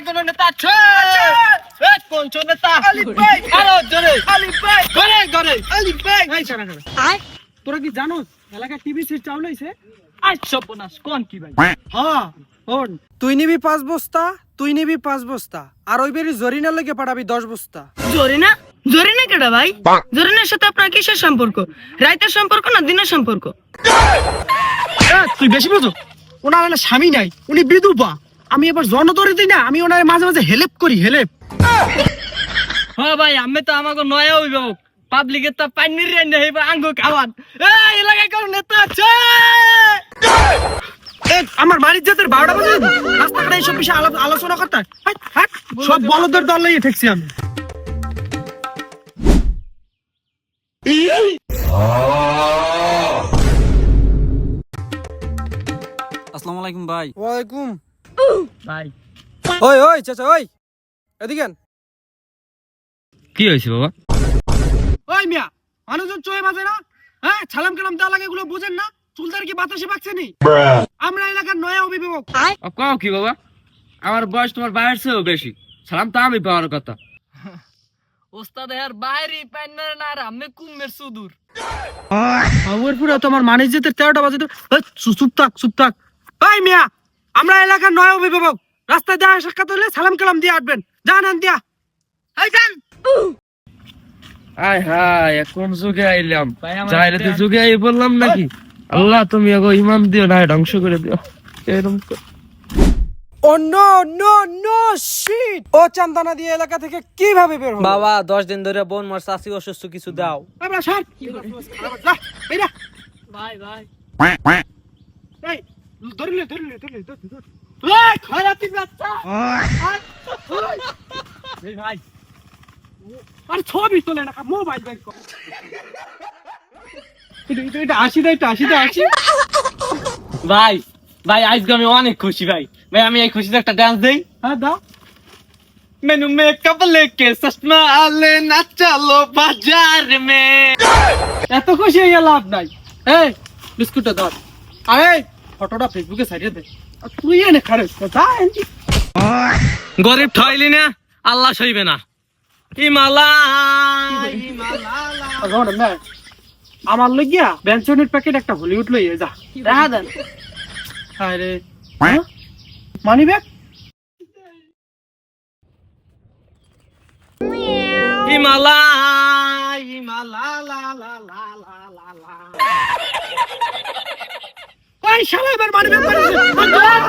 এলাকায় নেতা আছে। কোন নেতা। আলিফ ভাই। আরও জোরে। আলিফ ভাই। জোরে জোরে আলিফ ভাই। এই সারা সারা তোরা কি জানোস এলাকায় টিভি সিট চাউল হইছে আজ সর্বনাশ কোন কি ভাই? হ্যাঁ হন তুই নিবি পাঁচ বস্তা তুই নিবি পাঁচ বস্তা। আর ওই বেরি জরিনার লেগে পাঠাবি দশ বস্তা। জরিনা? জরিনা কেডা ভাই? জরিনার সাথে আপনার কিসের সম্পর্ক? রাইতের সম্পর্ক না দিনের সম্পর্ক? তুই বেশি বুঝো। ওনার স্বামী নাই উনি বিধবা। আমি এবার জন ধরে দিই না আমি ওনার মাঝে মাঝে হেল্প করি হেল্প হ্যাঁ ভাই আমি তো আমাকে নয়া অভিভাবক। পাবলিকের তো পানির রেন্ডে হইবা আঙ্গ খাওয়ান। এই এলাকায় কোন নেতা আছে? আমার বাড়ির জাতের বারোটা বাজে। রাস্তাঘাটে এইসব বিষয়ে আলাপ- আলোচনা করতে? হাট, হাট, সব বলদের দল লাগিয়ে ঠেকছি আমি। আসসালামু আলাইকুম ভাই। ওয়ালাইকুম। ভাই ওই ওই চাচা ওই। এদিকে কি হয়েছে বাবা? ওই মিয়া মানুষজন চয়ে বাজে না? হ্যাঁ সালাম কালাম দেওয়া লাগে এগুলো বুঝেন না? চুলদার কি বাতাসে পাকছে নি? আমরা এলাকার নয়া অভিভাবক। কও কি বাবা? আমার বয়স তোমার বাইরের চেয়েও বেশি। সালাম তো আমি পাওয়ার কথা। ওস্তাদ এর বাইরে পাইনার না আর আমি কুমের সুদূর। খবর পুরো তোমার মানিস যেতে তেরোটা বাজে তো চুপ থাক চুপ থাক। ওই মিয়া আমরা এলাকার নয় অভিভাবক। রাস্তায় দেওয়া সাক্ষাৎ হলে সালাম কালাম দিয়ে আসবেন। জান আন দিয়া। যান। আয় হায় কোন যুগে আইলাম? যাইলে তো যুগে আই বললাম নাকি? আল্লাহ তুমি এগো ইমান দিও না ধ্বংস করে দিও। এরকম ও নো নো নো শিট ও চান্দানা দিয়ে এলাকা থেকে কীভাবে বের হবে বাবা দশ দিন ধরে বোন মার চাষি অসুস্থ কিছু দাও। আমরা সার। ভাই ভাই। ধরলে ধরলে ধরলে খয়রাতি বাচ্চা! ভাই। আর ছবি তোলে না মোবাইল ভাই ভাই আজকে আমি অনেক খুশি ভাই। ভাই আমি এই খুশিতে একটা ডান্স দিই। হ্যাঁ দাও। মেনু মেকআপ লেকে চশমা আলে বাজার মে। এত খুশি হয়ে লাভ নাই। বিস্কুটটা ধর। আরে ফটোটা ফেসবুকে সাইডে দে। আর তুই এনে খারে যা এনে গরিব ঠয়লি না আল্লাহ সইবে না। রোড না আমার লগিয়া বেনসনের প্যাকেট একটা হলিউড লইয়ে যা। দেখা দেন। আরে মানি ব্যাগ? হিমালয়। ওই শালা এবার ব্যাগ